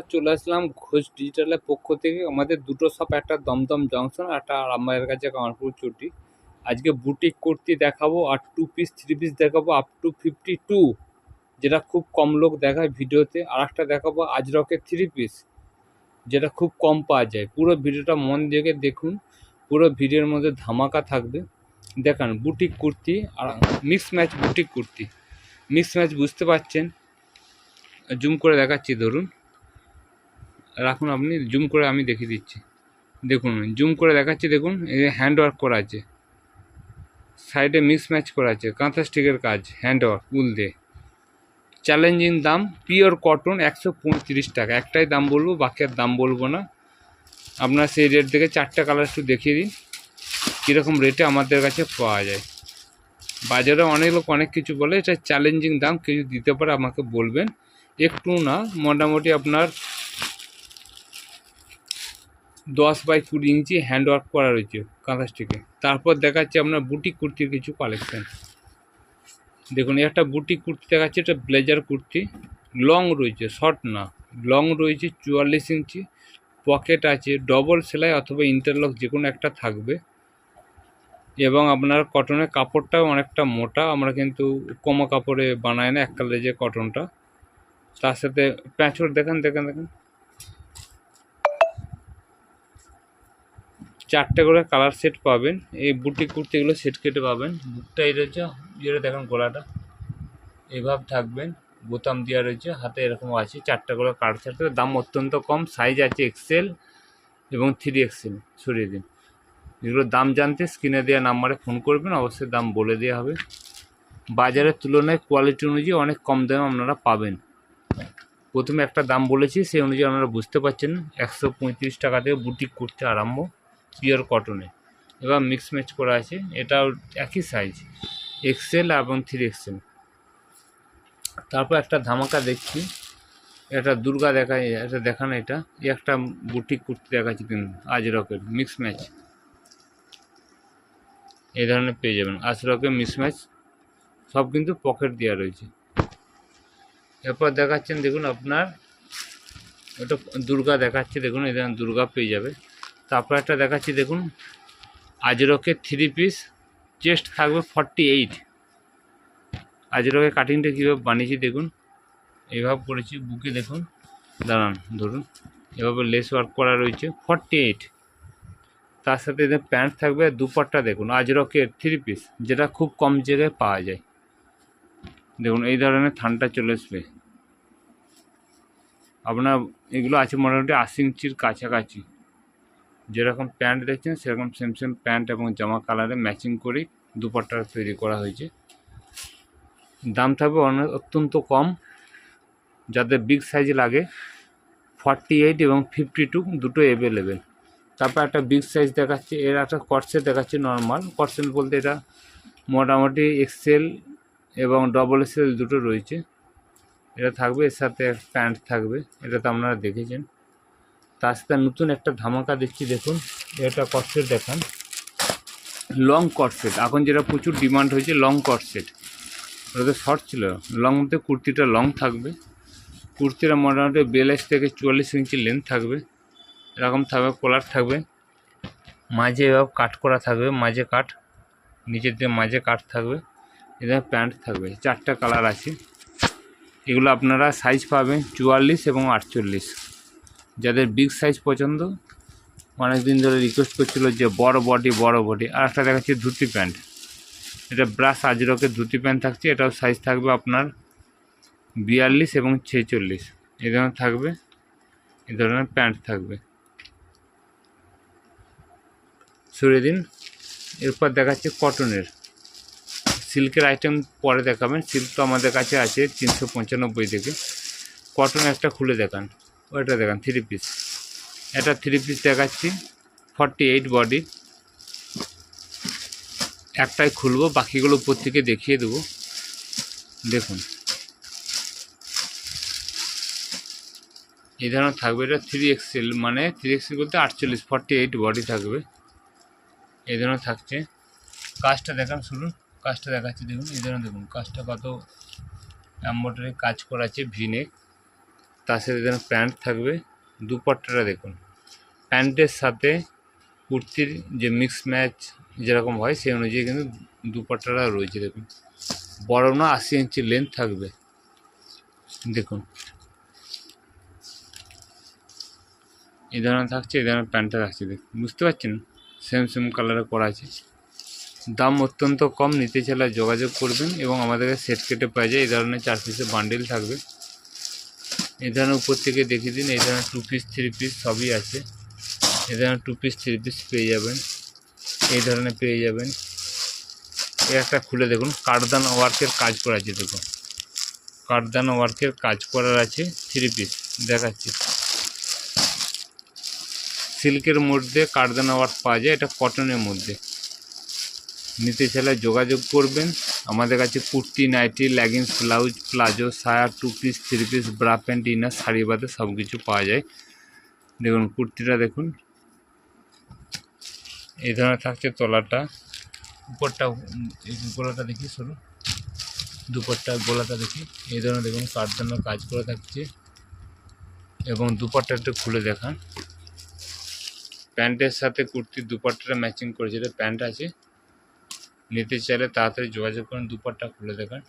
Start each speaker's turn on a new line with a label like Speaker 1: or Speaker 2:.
Speaker 1: আবার চলে আসলাম ঘোষ ডিজিটালের পক্ষ থেকে। আমাদের দুটো শপ একটা দমদম জংশন একটা আমাদের কাছে কামারপুর চটি। আজকে বুটিক কুর্তি দেখাবো, আর টু পিস থ্রি পিস দেখাবো আপ টু ফিফটি টু যেটা খুব কম লোক দেখায় ভিডিওতে। আর একটা দেখাবো আজরকের থ্রি পিস যেটা খুব কম পাওয়া যায়। পুরো ভিডিওটা মন দিয়ে দেখুন। পুরো ভিডিওর মধ্যে ধামাকা থাকবে। দেখান বুটিক কুর্তি আর mix match boutique kurti. Mix match বুঝতে পারছেন? জুম করে দেখাচ্ছি, ধরুন। রাখুন আপনি জুম করে আমি দেখিয়ে দিচ্ছি। দেখুন জুম করে দেখাচ্ছি, দেখুন, এই হ্যান্ড ওয়ার্ক করা আছে। সাইডে মিক্স ম্যাচ করা আছে, কাঁথা স্টিকের কাজ হ্যান্ড ওয়ার্ক উল দিয়ে। চ্যালেঞ্জিং দাম পিওর কটন একশো পঁয়ত্রিশ টাকা। একটাই দাম বলব, বাকি আর দাম বলব না। আপনার সেই রেট দেখে চারটে কালার একটু দেখিয়ে দিন, কীরকম রেটে আমাদের কাছে পাওয়া যায়। বাজারে অনেক লোক অনেক কিছু বলে, এটা চ্যালেঞ্জিং দাম কিছু দিতে পারে আমাকে বলবেন। একটু না, মোটামুটি আপনার দশ বাই কুড়ি ইঞ্চি হ্যান্ড ওয়ার্ক করা রয়েছে কাঁথা স্টিকে তারপর দেখাচ্ছে আপনার বুটিক কুর্তির কিছু কালেকশান দেখুন একটা বুটিক কুর্তি দেখাচ্ছে, এটা ব্লেজার কুর্তি। লং রয়েছে শর্ট না। লং রয়েছে চুয়াল্লিশ ইঞ্চি। পকেট আছে ডবল সেলাই অথবা ইন্টারলক যে কোনো একটা থাকবে। এবং আপনার কটনের কাপড়টাও অনেকটা মোটা, আমরা কিন্তু কমা কাপড়ে বানাই না, এক কালারের যে কটনটা তার সাথে প্যাঁচড় দেখেন দেখেন দেখেন। চারটে করে কালার সেট পাবেন। এই বুটি কুর্তিগুলো সেট কেটে পাবেন। বুকটা এই রয়েছে ইয়ে দেখেন গলাটা। এভাবে থাকবেন। বোতাম দেওয়া রয়েছে, হাতে এরকম আছে। চারটে করে কালার সেট দাম অত্যন্ত কম সাইজ আছে এক্সেল এবং থ্রি এক্সেল সরিয়ে দিন। এগুলোর দাম জানতে স্ক্রিনে দেওয়া নাম্বারে ফোন করবেন, অবশ্যই দাম বলে দেওয়া হবে। বাজারের তুলনায় কোয়ালিটি অনুযায়ী অনেক কম দামে আপনারা পাবেন। প্রথমে একটা দাম বলেছি, সেই অনুযায়ী আপনারা বুঝতে পারছেন। একশো পঁয়ত্রিশ টাকা থেকে বুটিক করতে আরম্ভ। পিওর কটনে এবার মিক্স ম্যাচ করা আছে। এটাও একই সাইজ এক্সেল এবং থ্রি এক্সেল তারপর একটা ধামাকা দেখছি। এটা দুর্গা দেখা এটা দেখান এটা। একটা বুটিক কুর্তি দেখাচ্ছি কিন্তু আজরকের মিক্স ম্যাচ এই ধরনের পেয়ে যাবেন। আজ আজরকের মিক্স ম্যাচ সব কিন্তু পকেট দেওয়া রয়েছে। এরপর দেখাচ্ছেন, দেখুন আপনার ওটা দুর্গা দেখাচ্ছে, দেখুন, এই ধরনের দুর্গা পেয়ে যাবে। তারপর একটা দেখাচ্ছি, দেখুন। আজরকের থ্রি পিস চেস্ট থাকবে ফর্টি এইট আজরকের কাটিংটা কীভাবে বানিয়েছি, দেখুন। এইভাবে করেছি, বুকে দেখুন। দাঁড়ান, ধরুন। এভাবে লেস ওয়ার্ক করা রয়েছে ফর্টি এইট তার সাথে এদের প্যান্ট থাকবে, দুপাট্টা দেখুন, আজরকের থ্রি পিস যেটা খুব কম জায়গায় পাওয়া যায়। দেখুন, এই ধরনের ঠান্ডা চলে আসবে। আপনার এগুলো আছে মোটামুটি আশি ইঞ্চির কাছাকাছি। যেরকম প্যান্ট দেখছেন, সেরকম সেম সেম প্যান্ট এবং জামা কালারে ম্যাচিং করেই দুপাট্টা তৈরি করা হয়েছে। দাম থাকবে অত্যন্ত কম। যাদের বিগ সাইজ লাগে ফর্টি এইট এবং ফিফটি টু দুটো অ্যাভেলেবেল তারপর একটা বিগ সাইজ দেখাচ্ছে, এর একটা কটসেট দেখাচ্ছে নর্মাল কটসেট বলতে এটা মোটামুটি এক্সেল এবং ডবল এক্সেল দুটো রয়েছে। এটা থাকবে, এর সাথে প্যান্ট থাকবে, এটা তো আপনারা দেখেছেন। তার সাথে নতুন একটা ধামাকা দেখছি, দেখুন। এটা কটসেট দেখান। লং কটসেট এখন যেটা প্রচুর ডিমান্ড হয়েছে লং কটসেট ওটা তো শর্ট ছিল। লং মধ্যে কুর্তিটা লং থাকবে। কুর্তিটা মোটামুটি বিয়াল্লিশ থেকে চুয়াল্লিশ ইঞ্চি লেন্থ থাকবে। এরকম থাকবে কলার থাকবে। মাঝে এভাবে কাট করা থাকবে, মাঝে কাট নিচের দিকে মাঝে কাট থাকবে। এখানে প্যান্ট থাকবে। চারটা কালার আছে। এগুলো আপনারা সাইজ পাবেন চুয়াল্লিশ এবং আটচল্লিশ। যাদের বিগ সাইজ পছন্দ অনেক দিন ধরে রিকোয়েস্ট করছিল যে বড় বডি বড় বডি আর একটা দেখাচ্ছি ধুতি প্যান্ট। এটা ব্রাশ আজরকের ধুতি প্যান্ট থাকছে, এটাও সাইজ থাকবে আপনার বিয়াল্লিশ এবং ছেচল্লিশ। এ ধরনের থাকবে, এ ধরনের প্যান্ট থাকবে। সরিয়ে দিন। এরপর দেখাচ্ছে কটনের সিল্কের আইটেম পরে দেখাবেন। সিল্ক তো আমাদের কাছে আছে তিনশো পঁচানব্বই থেকে। কটন একটা খুলে দেখান। ওইটা দেখান থ্রি পিস এটা থ্রি পিস দেখাচ্ছি ফর্টি এইট বডি একটাই খুলবো, বাকিগুলো উপর থেকে দেখিয়ে দেবো। দেখুন। এই ধরনের থাকবে, এটা থ্রি এক্সেল মানে থ্রি এক্সেল বলতে আটচল্লিশ ফর্টি এইট বডি থাকবে। এই ধরনের থাকছে। কাজটা দেখান, শুনুন, কাজটা দেখাচ্ছি, দেখুন, এই ধরনের দেখুন, কাজটা কত এম্বয়ডারি কাজ করা আছে ভিনেক তার সাথে যেন প্যান্ট থাকবে, দুপাট্টাটা দেখুন। প্যান্টের সাথে কুর্তির যে মিক্স ম্যাচ যেরকম হয়, সেই অনুযায়ী কিন্তু দুপাট্টাটা রয়েছে, দেখুন। বড় না আশি ইঞ্চি লেন্থ থাকবে, দেখুন। এই ধরনের থাকছে এই ধরনের প্যান্টটা থাকছে, দেখুন। বুঝতে পারছেন? সেম সেম কালারে করা আছে। দাম অত্যন্ত কম, নিতে চাইলে যোগাযোগ করবেন এবং আমাদেরকে সেট কেটে পাওয়া যায়। এই ধরনের চার পিসের বান্ডিল থাকবে। এই ধরনের উপর থেকে দেখিয়ে দিন এই ধরনের টু পিস থ্রি পিস সবই আছে। এই ধরনের টু পিস থ্রি পিস পেয়ে যাবেন। এই ধরনের পেয়ে যাবেন। এই একটা খুলে দেখুন, কাঠদান ওয়ার্কের কাজ করা আছে, দেখুন। কাঠদান ওয়ার্কের কাজ করার আছে থ্রি পিস দেখাচ্ছি। সিল্কের মধ্যে কাঠদানা ওয়ার্ক পাওয়া যায়, এটা কটনের মধ্যে। নিতে চাইলে যোগাযোগ করবেন। আমাদের কাছে kurti, nightie leggings blouse palazzo সায়া two piece three piece bra pant inner sari বাদে সব কিছু পাওয়া যায়। দেখুন, কুর্তিটা দেখুন। এই ধরনের থাকছে তলাটা। উপরটা গোলাটা দেখি সরু দুপাট্টা গোলাটা দেখি। এই ধরনের দেখুন কাঠদানার কাজ করা থাকছে। এবং দুপাট্টা একটু খুলে দেখান। প্যান্টের সাথে কুর্তির দুপাট্টাটা ম্যাচিং করেছে। এটা প্যান্ট আছে। নিতে চাইলে তাড়াতাড়ি যোগাযোগ করুন দুপাট্টা খুলে দেখান।